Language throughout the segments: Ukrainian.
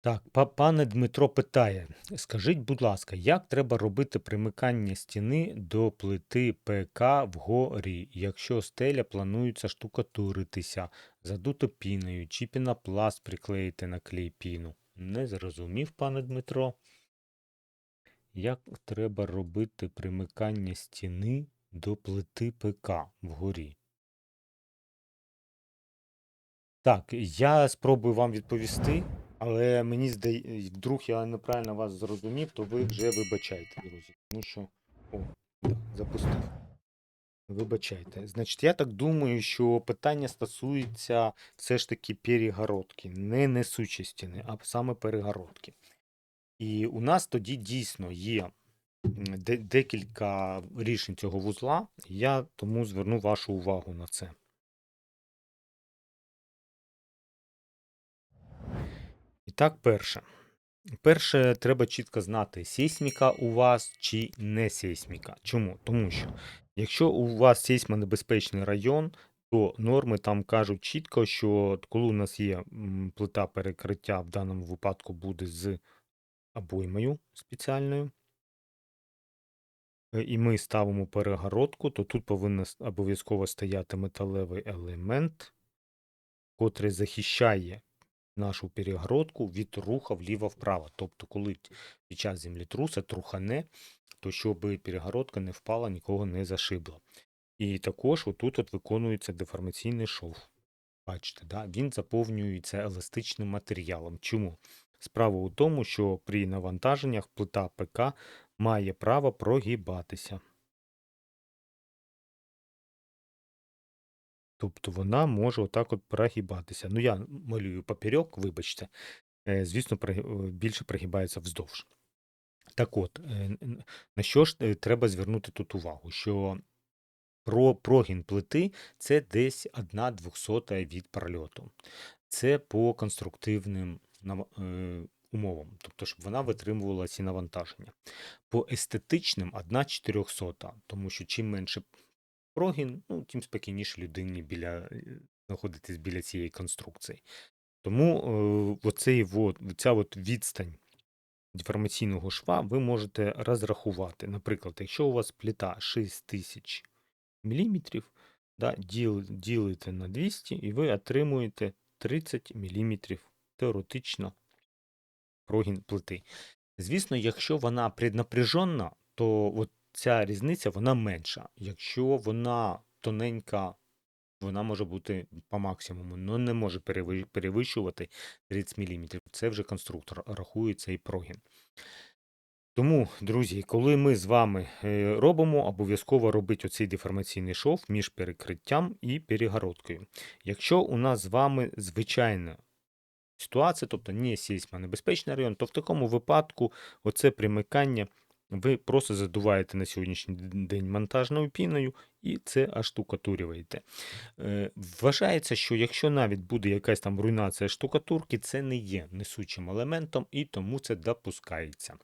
Так, пане Дмитро питає: скажіть, будь ласка, як треба робити примикання стіни до плити ПК вгорі, якщо стеля планується штукатуритися, задуто піною, чи пінопласт приклеїти на клей піну? Не зрозумів, пане Дмитро. Як треба робити примикання стіни до плити ПК вгорі? Так, я спробую вам відповісти, але мені здається, вдруг я неправильно вас зрозумів, то ви вже вибачайте, друзі. Тому що. О, запустив. Вибачайте. Значить, я так думаю, що питання стосується все ж таки перегородки, не несучі стіни, а саме перегородки. І у нас тоді дійсно є декілька рішень цього вузла. Я тому зверну вашу увагу на це. Так, перше. Перше, треба чітко знати, сейсміка у вас чи не сейсміка. Чому? Тому що якщо у вас сейсмонебезпечний район, то норми там кажуть чітко, що коли у нас є плита перекриття, в даному випадку буде з обоймою спеціальною, е, і ми ставимо перегородку, то тут повинен обов'язково стояти металевий елемент, котрий захищає нашу перегородку від руха вліво-вправо. Тобто, коли під час землетруса трухане, то щоб перегородка не впала, нікого не зашибла. І також отут от виконується деформаційний шов. Бачите, да? він заповнюється еластичним матеріалом. Чому? Справа у тому, що при навантаженнях плита ПК має право прогибатися. Тобто вона може отак от прогибатися. Ну, я малюю поперек, вибачте. Е, Звісно, е, більше прогибається вздовж. Так от, е, на що ж треба звернути тут увагу? Що про прогін плити це десь 1 двохсота від прольоту. Це по конструктивним умовам, тобто, щоб вона витримувала ці навантаження. По естетичним 1 чотирьохсота, тому що чим менше прогін, ну, тим спокійніше людині біля, е, знаходитись біля цієї конструкції. Тому е, оцей вот, ця от відстань деформаційного шва ви можете розрахувати. Наприклад, якщо у вас плита 6000 мм, да, діл, ділите на 200 і ви отримуєте 30 мм теоретично прогін плити. Звісно, якщо вона преднапряжена, то от ця різниця вона менша. Якщо вона тоненька, вона може бути по максимуму, але не може перевищувати 30 мм. Це вже конструктор рахує цей прогін. Тому, друзі, коли ми з вами е, робимо, обов'язково робити оцей деформаційний шов між перекриттям і перегородкою. Якщо у нас з вами звичайна ситуація, тобто не сейсмонебезпечний район, то в такому випадку оце примикання ви просто задуваєте на сьогоднішній день монтажною піною і це аж штукатурюєте. Е, Вважається, що якщо навіть буде якась там руйнація штукатурки, це не є несучим елементом і тому це допускається.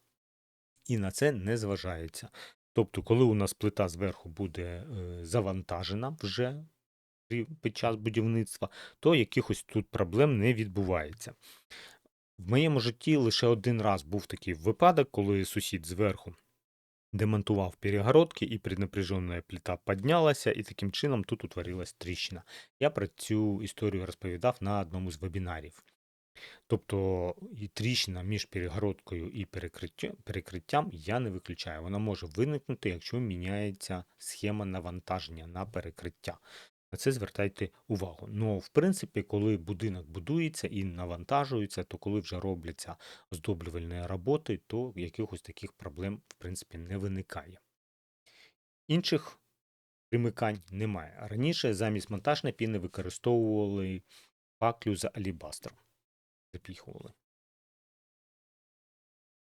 І на це не зважається. Тобто, коли у нас плита зверху буде е, завантажена вже під час будівництва, то якихось тут проблем не відбувається. В моєму житті лише один раз був такий випадок, коли сусід зверху демонтував перегородки, і преднапряжена плита піднялася, і таким чином тут утворилась тріщина. Я про цю історію розповідав на одному з вебінарів. Тобто і тріщина між перегородкою і перекриттям я не виключаю. Вона може виникнути, якщо міняється схема навантаження на перекриття. На це звертайте увагу. Ну, в принципі, коли будинок будується і навантажується, то коли вже робляться оздоблювальні роботи, то якихось таких проблем, в принципі, не виникає. Інших примикань немає. Раніше замість монтажної піни використовували паклю за алібастром запіхували.